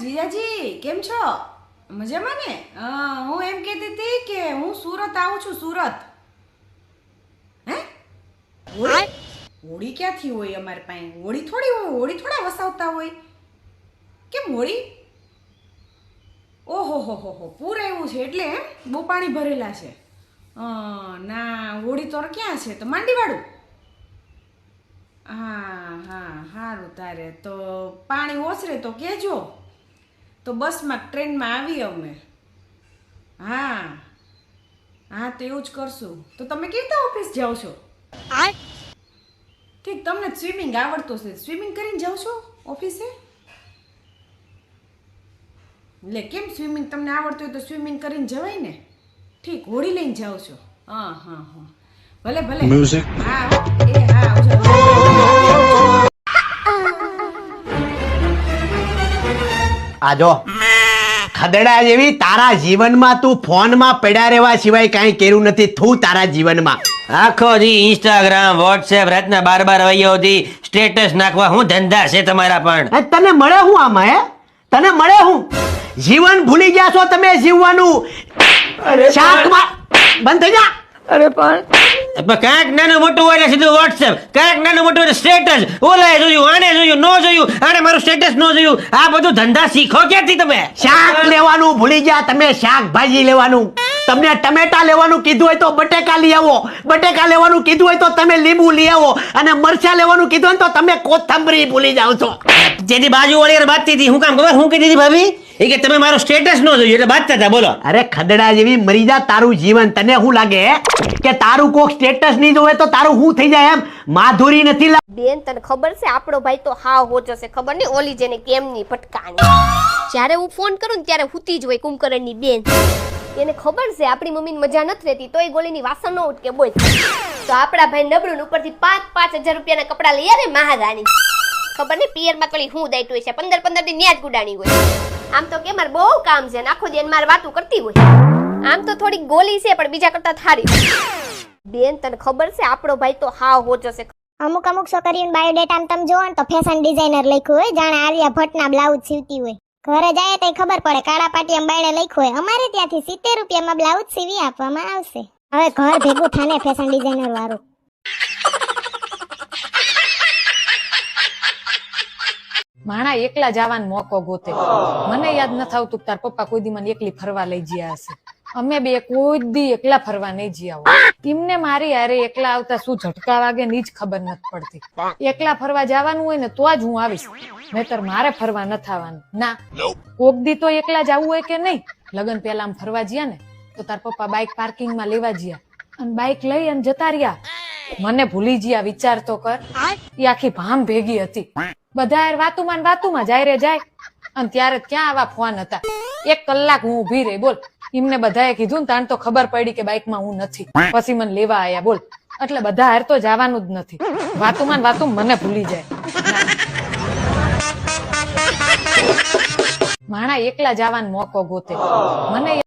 જીજાજી કેમ છો? મજામાં ને? હું એમ કહેતી હતી કે હું સુરત આવું છું સુરત. હે? હોળી? ક્યાંથી હોય અમારે પાસે? હોળી થોડી હોય હોળી થોડા વસાવતા હોય. કેમ હોળી? ઓહો હો હો હો પૂરા એવું છે એટલે એમ બહુ પાણી ભરેલા છે. ના હોળી તો ક્યાં છે? તો માંડીવાળું હા હા સારું તારે. તો પાણી ઓસરે તો કહેજો તો બસમાં ટ્રેનમાં આવી અમે. હા. હા તો એવું જ કરશું. તો તમે કેવી રીતે ઓફિસ જાઓ છો? ઠીક તમને સ્વિમિંગ આવડતું છે. સ્વિમિંગ કરીને જાઓ છો ઓફિસે? એટલે કેમ સ્વિમિંગ તમને આવડતું હોય તો સ્વિમિંગ કરીને જવાય ને? ઠીક હોડી લઈને જાઓ છો. હા હા હા. ભલે ભલે. હા એ હા આ જો ખદડા જેવી તારા જીવનમાં તું ફોનમાં પડ્યા રહેવા સિવાય કાંઈ કર્યું નથી. થું તારા જીવનમાં. આખો દી ઇન્સ્ટાગ્રામ વોટ્સએપ રાતના બાર બાર વાગ્યા સુધી સ્ટેટસ નાખવા હું ધંધા છે તમારા પણ. તને મળે હું આમાં હે? તને મળે હું? જીવન ભૂલી ગયા છો તમે જીવવાનું. શાકમાં બંધ થઈ જા. પણ. કાંઈક નાનું મોટું હોય સીધું વોટ્સએપ કાંઈક નાનું મોટું હોય સ્ટેટસ ઓલાએ જોયું આને જોયું નો જોયું આને મારું સ્ટેટસ નો જોયું. આ બધું ધંધા શીખો ક્યાંથી તમે? શાક લેવાનું ભૂલી ગયા તમે શાકભાજી લેવાનું. તમને ટમેટા લેવાનું કીધું હોય તો બટેકા લઈ આવો. બટેકા લેવાનું કીધું હોય તો તમે લીંબુ લઈ આવો. અને મરચા લેવાનું કીધું હોય તો તમે કોથંબરી ભૂલી જાવ છો. જેની બાજુ વાળી યાર હતી હું કામ ખબર? હું કીધી હતી ભાભી? એ કે તમે મારો સ્ટેટસ નો જોયું એટલે બાતતા હતા બોલો. અરે ખદડા જેવી મરી જા તારું જીવન. તને શું લાગે? કે તારું કોક સ્ટેટસ નહીં જોવે તો તારું શું થઈ જાય એમ? માધુરી નથી બેન તને ખબર છે? આપણો ભાઈ તો હા હોજો છે. ખબર નહીં? ઓલી જેને કેમની ભટકાની જ્યારે હું ફોન કરું ને ત્યારે હુતી જ હોય કુંભકરણની બેન. એને ખબર છે, આપણી મમ્મીને મજા નથી રહેતી, તોય ગોળીની વાસણ ન ઉઠકે બોલ. તો આપણા ભાઈ નબળું ઉપરથી પાંચ પાંચ હજાર રૂપિયાના કપડાં લઈ આવે મહારાણી. ખબર નહીં પિયરમાં કલી હું હોય છે પંદર પંદર દિન ન્યાજ ગુડાણી હોય. આમ તો કે મારે બહુ કામ છે આખો દિન મારે વાતું કરતી હોય. આમ તો થોડીક ગોલી છે, પણ બીજા કરતા થારી બેન, તને ખબર છે, આપણો ભાઈ તો હાવ હોજો છે. અમુક અમુક છોકરીઓને બાયોડેટા તમે જોવો ને તો ફેશન ડિઝાઇનર લખ્યું હોય, જાણે આલિયા ભટ્ટના બ્લાઉઝ સીવતી હોય. ઘરે જાય તો ખબર પડે, કાળા પાટિયામાં બાયણે લખ્યું હોય. અમારે ત્યાંથી સિત્તેર રૂપિયામાં બ્લાઉઝ સીવી આપવામાં આવશે. હવે ઘર ભેગું થાને ફેશન ડિઝાઇનર વાળું. માણા એકલા જવાનો મોકો ગોતે. મને યાદ ન આવતું તાર પપ્પા કોઈ દી મને એકલી ફરવા લઈ ગયા હશે. અમે બે કોઈ દી એકલા ફરવા નહીં જી આવો. એમને મારી હારે એકલા આવતા શું ઝટકા વાગે ની જ ખબર નથી પડતી. એકલા ફરવા જવાનું હોય ને તો જ હું આવીશ. નહીતર મારે ફરવા ન થવાનું. ના. કોક દી તો એકલા જવું હોય કે નહીં? લગન પેલા આમ ફરવા જ્યા ને, તો તાર પપ્પા બાઇક પાર્કિંગમાં લેવા જ્યા. અને બાઇક લઈ અને જતા રહ્યા. મને ભૂલી ગયા વિચાર તો કર. એ આખી ભામ ભેગી હતી. બધા યાર વાતુમાં વાતુમાં જાય રે જાય. અને ત્યારે ક્યાં આવા ફોન હતા. એક કલાક હું ઊભી રહી બોલ. એમને બધાએ કીધું ને તાણ તો ખબર પડી કે બાઇકમાં હું નથી. પછી મને લેવા આયા બોલ. એટલે બધા હાર તો જવાનું જ નથી. વાતુમાં વાતું મને ભૂલી જાય. માણા એકલા જવાનો મોકો ગોતે. મને